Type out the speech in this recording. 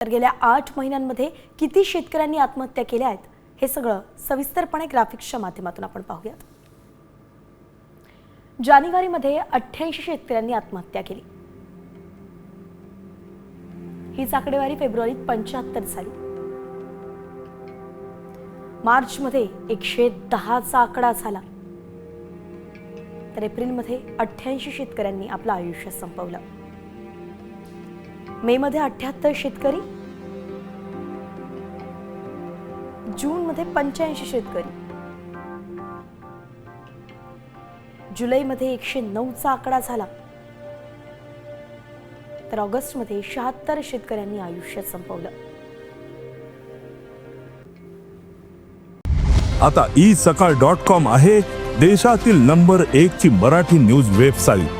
तर गेल्या आठ महिन्यांमध्ये किती शेतकऱ्यांनी आत्महत्या केल्या आहेत हे सगळं सविस्तरपणे ग्राफिक्सच्या माध्यमातून आपण पाहूयात. जानेवारीमध्ये अठ्ठ्याऐंशी शेतकऱ्यांनी आत्महत्या केली. हीच आकडेवारी फेब्रुवारीत पंच्याहत्तर झाली. मार्चमध्ये एकशे दहाचा आकडा झाला. तर एप्रिलमध्ये अठ्ठ्याऐंशी शेतकऱ्यांनी आपलं आयुष्य संपवलं. मे मध्ये अठ्याहत्तर शेतकरी जून मध्ये पंच्याऐंशी शेतकरी. जुलै मध्ये एकशे नऊचा आकडा झाला. तर ऑगस्टमध्ये शहात्तर शेतकऱ्यांनी आयुष्य संपवलं. आता ई सकाळ डॉट कॉम आहे देशातील नंबर एक ची मराठी न्यूज वेबसाईट.